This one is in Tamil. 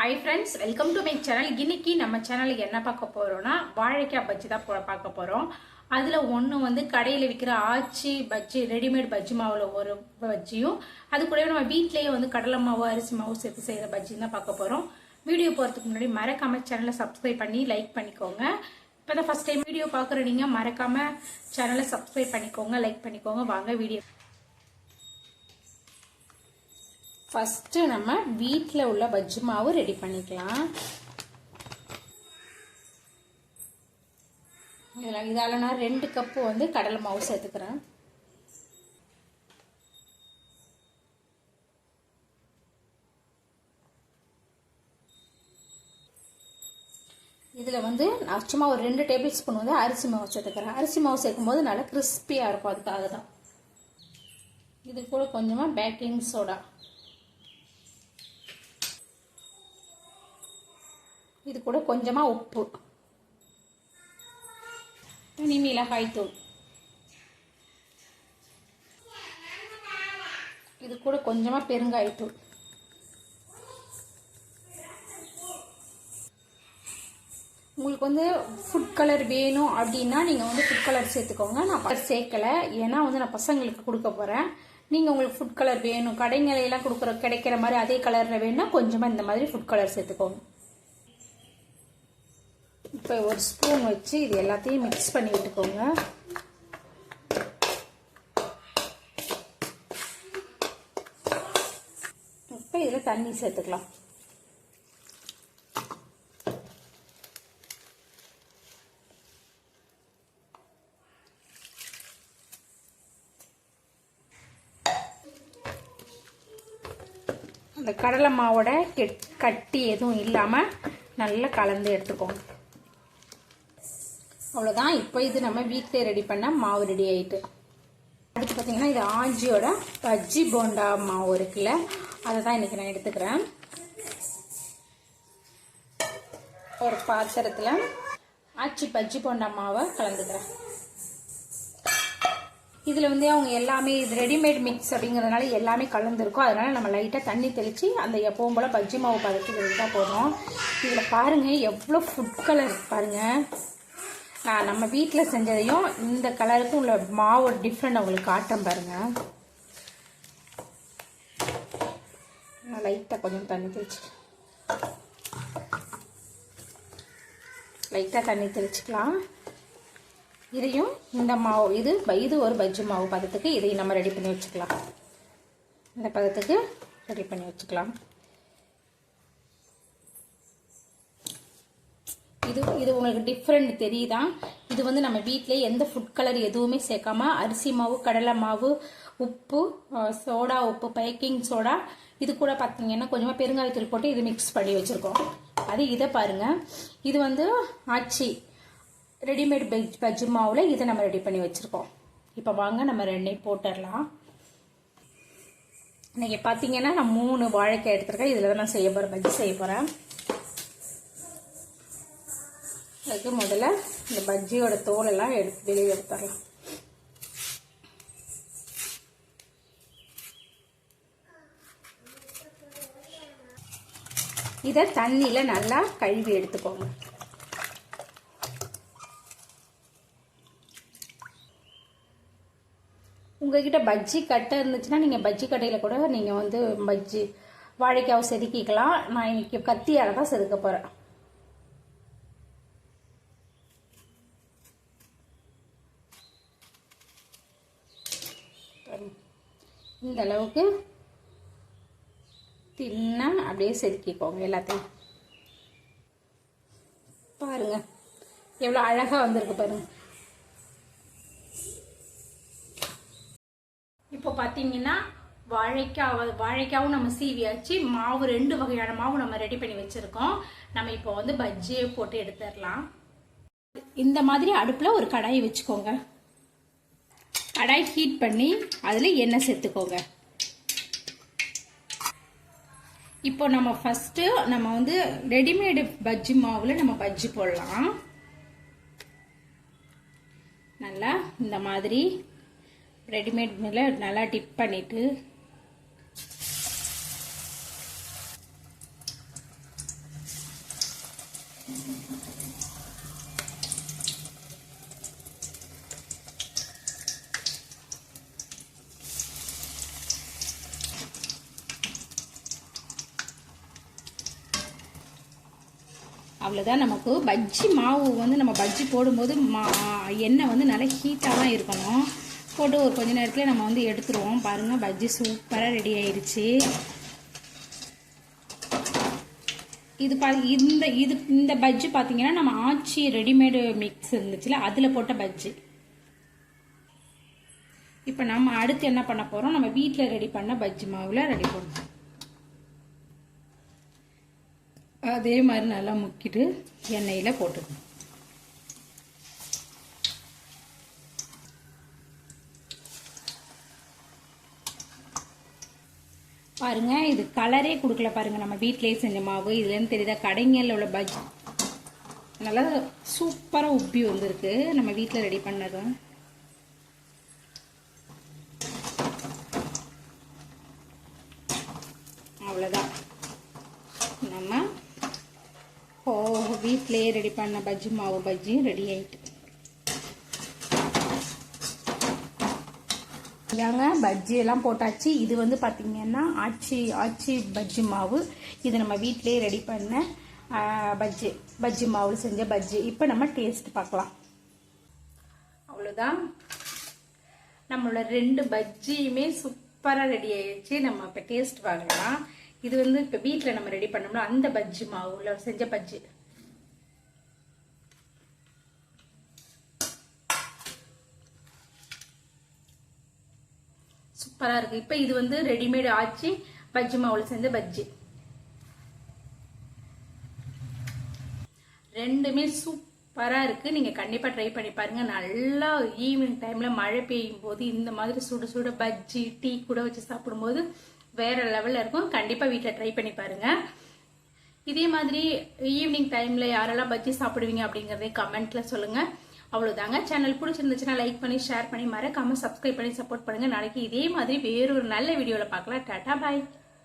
Hi friends welcome to my channel இன்னைக்கு நம்ம சேனலுக்கு என்ன பார்க்க போகிறோம்னா வாழைக்காய் பஜ்ஜி தான் போ- பார்க்க போகிறோம் அதில் ஒன்று வந்து கடையில் விற்கிற ஆச்சி பஜ்ஜி ரெடிமேட் பஜ்ஜி மாவில் ஒரு பஜ்ஜியும் அது கூடவே நம்ம வீட்லேயே வந்து கடலை மாவு அரிசி மாவு சேர்த்து செய்கிற பஜ்ஜி தான் பார்க்க போகிறோம் வீடியோ போகிறதுக்கு முன்னாடி மறக்காம சேனலை சப்ஸ்கிரைப் பண்ணி லைக் பண்ணிக்கோங்க. இப்போ தான் ஃபஸ்ட் டைம் வீடியோ பார்க்குற நீங்கள் மறக்காம சேனலை சப்ஸ்கிரைப் பண்ணிக்கோங்க லைக் பண்ணிக்கோங்க. வாங்க வீடியோ ஃபஸ்ட்டு நம்ம வீட்டில் உள்ள பஜ்ஜி மாவு ரெடி பண்ணிக்கலாம். இதில் இதால் நான் ரெண்டு கப்பு வந்து கடலை மாவு சேர்த்துக்கிறேன். இதில் வந்து நான் சும்மா ஒரு ரெண்டு டேபிள் ஸ்பூன் வந்து அரிசி மாவு சேர்த்துக்கிறேன். அரிசி மாவு சேர்க்கும் போது நல்லா கிறிஸ்பியாக இருக்கும். அதுக்காக தான் இது கூட கொஞ்சமாக பேக்கிங் சோடா இது கூட கொஞ்சமாக உப்பு. தனி மிளகாய் தூள். இது கூட கொஞ்சமாக பெருங்காயத்தூள் உங்களுக்கு வந்து ஃபுட் கலர் வேணும் அப்படின்னா நீங்கள் வந்து ஃபுட் கலர் சேர்த்துக்கோங்க. நான் சேர்க்கலை. ஏன்னா வந்து நான் பசங்களுக்கு கொடுக்க போகிறேன் நீங்கள் உங்களுக்கு ஃபுட் கலர் வேணும். கடைங்களையெல்லாம் கொடுக்குற கிடைக்கிற மாதிரி அதே கலரில் வேணும்னா கொஞ்சமாக இந்த மாதிரி ஃபுட் கலர் சேர்த்துக்கோங்க. இப்போ ஒரு ஸ்பூன் வச்சு இது எல்லாத்தையும் மிக்ஸ் பண்ணி விட்டுக்கோங்க. இப்போ இதில் தண்ணி சேர்த்துக்கலாம். அந்த கடலை மாவோட கெட் கட்டி எதுவும் இல்லாமல் நல்லா கலந்து எடுத்துக்கோங்க. அவ்வளோதான் இப்போ இது நம்ம வீட்டிலே ரெடி பண்ண மாவு ரெடி ஆகிட்டு அடுத்து பார்த்தீங்கன்னா இது ஆஞ்சியோட பஜ்ஜி போண்டா மாவு இருக்குல்ல அதை தான் இன்றைக்கி நான் எடுத்துக்கிறேன். ஒரு பாத்திரத்தில் ஆச்சி பஜ்ஜி போண்டா மாவை கலந்துக்கிறேன். இதில் வந்து அவங்க எல்லாமே இது ரெடிமேட் மிக்ஸ் அப்படிங்கிறதுனால எல்லாமே கலந்துருக்கும். அதனால் நம்ம லைட்டாக தண்ணி தெளித்து அந்த எப்பவும் போல் பஜ்ஜி மாவு பதத்துக்கு தான் போதும். இதில் பாருங்கள் எவ்வளோ ஃபுட் கலர் பாருங்கள் நான் நம்ம வீட்டில் செஞ்சதையும் இந்த கலருக்கும் உள்ள மாவு டிஃப்ரெண்ட் உங்களுக்கு காட்டுறேன் பாருங்க. நான் லைட்டாக கொஞ்சம் தண்ணி தெளிச்சு லைட்டாக தண்ணி தெளிச்சுக்கலாம். இதையும் இந்த மாவு இது இது ஒரு பஜ்ஜி மாவு பதத்துக்கு இதையும் நம்ம ரெடி பண்ணி வச்சுக்கலாம். இந்த பதத்துக்கு ரெடி பண்ணி வச்சுக்கலாம். இது இது உங்களுக்கு டிஃப்ரெண்ட் தெரியுதா? இது வந்து நம்ம வீட்டிலே எந்த ஃபுட் கலர் எதுவுமே சேர்க்காம அரிசி மாவு கடலை மாவு உப்பு சோடா உப்பு பேக்கிங் சோடா இது கூட பார்த்தீங்கன்னா கொஞ்சமாக பெருங்காயத்தூள் போட்டு இது மிக்ஸ் பண்ணி வச்சுருக்கோம். அது இதை பாருங்கள் இது வந்து ஆச்சி ரெடிமேட் பெஜ் பஜ்ஜி மாவில் இதை நம்ம ரெடி பண்ணி வச்சுருக்கோம். இப்போ வாங்க நம்ம ரெண்டையும் போட்டுடலாம். இன்றைக்கி பார்த்தீங்கன்னா நான் மூணு வாழைக்காய் எடுத்துருக்கேன். இதில் தான் நான் செய்ய போகிறேன் பஜ்ஜி செய்ய போகிறேன் அதுக்கு முதல்ல இந்த பஜ்ஜியோட தோலெல்லாம் எடுத்து வெளியே எடுத்துடலாம். இதை தண்ணியில் நல்லா கழுவி எடுத்துக்கோங்க. உங்ககிட்ட பஜ்ஜி கட்டை இருந்துச்சுன்னா நீங்கள் பஜ்ஜி கட்டையில் கூட நீங்கள் வந்து பஜ்ஜி வாழைக்காவை செதுக்கிக்கலாம். நான் இன்றைக்கி கத்தியால் தான் செதுக்க போகிறேன் இந்த அளவுக்கு தின்னா அப்படியே செதுக்கிக்கோங்க எல்லாத்தையும். பாருங்க. எவ்வளோ அழகாக வந்திருக்கு பாருங்க. இப்போ பார்த்தீங்கன்னா வாழைக்காய் வாழைக்காவும் நம்ம சீவியாச்சு மாவு ரெண்டு வகையான மாவு நம்ம ரெடி பண்ணி வச்சுருக்கோம். நம்ம இப்போ வந்து பஜ்ஜியை போட்டு எடுத்துடலாம். இந்த மாதிரி அடுப்பில் ஒரு கடாயை வச்சுக்கோங்க. கடாய் ஹீட் பண்ணி அதில் எண்ணெய் சேர்த்துக்கோங்க. இப்போ நம்ம ஃபஸ்ட்டு நம்ம வந்து ரெடிமேடு பஜ்ஜி மாவில் நம்ம பஜ்ஜி போடலாம். நல்லா இந்த மாதிரி ரெடிமேட் மேலே நல்லா டிப் பண்ணிவிட்டு அவ்வளோதான் நமக்கு. பஜ்ஜி மாவு வந்து நம்ம பஜ்ஜி போடும்போது மா எண்ணெய் வந்து நல்லா ஹீட்டாக தான் இருக்கணும். போட்டு ஒரு கொஞ்ச நேரத்தில் நம்ம வந்து எடுத்துருவோம். பாருங்கள் பஜ்ஜி சூப்பராக ரெடி ஆயிடுச்சு இது பா இந்த இது இந்த பஜ்ஜி பார்த்தீங்கன்னா நம்ம ஆச்சி ரெடிமேடு மிக்ஸ் இருந்துச்சுல அதில் போட்ட பஜ்ஜி. இப்போ நம்ம அடுத்து என்ன பண்ண போகிறோம் நம்ம வீட்டில் ரெடி பண்ண பஜ்ஜி மாவில் ரெடி பண்ணணும் அதே மாதிரி நல்லா முக்கிட்டு எண்ணெயில் போட்டுக்கணும். பாருங்க இது கலரே கொடுக்கல பாருங்க நம்ம வீட்டிலேயே செஞ்ச மாவு. இதுலேருந்து தெரியுதா கடைங்களில் உள்ள பஜ்ஜி. நல்லா சூப்பராக உப்பி வந்திருக்கு. நம்ம வீட்டில் ரெடி பண்ணதும் அவ்வளோதான் நம்ம ஓ வீட்டிலேயே ரெடி பண்ண பஜ்ஜி மாவு பஜ்ஜியும் ரெடி ஆயிட்டு. இதாங்க பஜ்ஜி எல்லாம் போட்டாச்சு. இது வந்து பார்த்தீங்கன்னா ஆச்சி ஆச்சி பஜ்ஜி மாவு. இது நம்ம வீட்டிலேயே ரெடி பண்ண பஜ்ஜி பஜ்ஜி மாவு செஞ்ச பஜ்ஜி. இப்போ நம்ம டேஸ்ட் பார்க்கலாம். அவ்வளோதான் நம்மளோட ரெண்டு பஜ்ஜியுமே சூப்பராக ரெடி ஆயிடுச்சு. நம்ம இப்போ டேஸ்ட் பார்க்கலாம். இது வந்து இப்போ வீட்டில் நம்ம ரெடி பண்ணோம்னா அந்த பஜ்ஜி மாவுல செஞ்ச பஜ்ஜி. சூப்பராக இருக்குது இப்போ இது வந்து ரெடிமேடு ஆச்சு பஜ்ஜி மாவில் செஞ்ச பஜ்ஜி. ரெண்டுமே சூப்பராக இருக்குது நீங்கள் கண்டிப்பாக ட்ரை பண்ணி பாருங்கள் நல்லா ஈவினிங் டைமில் மழை பெய்யும் போது இந்த மாதிரி சுட சுட பஜ்ஜி டீ கூட வச்சு சாப்பிடும்போது வேறு லெவலில் இருக்கும். கண்டிப்பாக வீட்டில் ட்ரை பண்ணி பாருங்கள் இதே மாதிரி ஈவினிங் டைமில் யாரெல்லாம் பஜ்ஜி சாப்பிடுவீங்க அப்படிங்கிறதே கமெண்ட்டில் சொல்லுங்கள் அவ்வளோதாங்க சேனல் பிடிச்சிருந்துச்சுன்னா லைக் பண்ணி ஷேர் பண்ணி மறக்காமல் சப்ஸ்கிரைப் பண்ணி சப்போர்ட் பண்ணுங்க. நாளைக்கு இதே மாதிரி வேறொரு நல்ல வீடியோவில் பார்க்கலாம். டாட்டா பாய்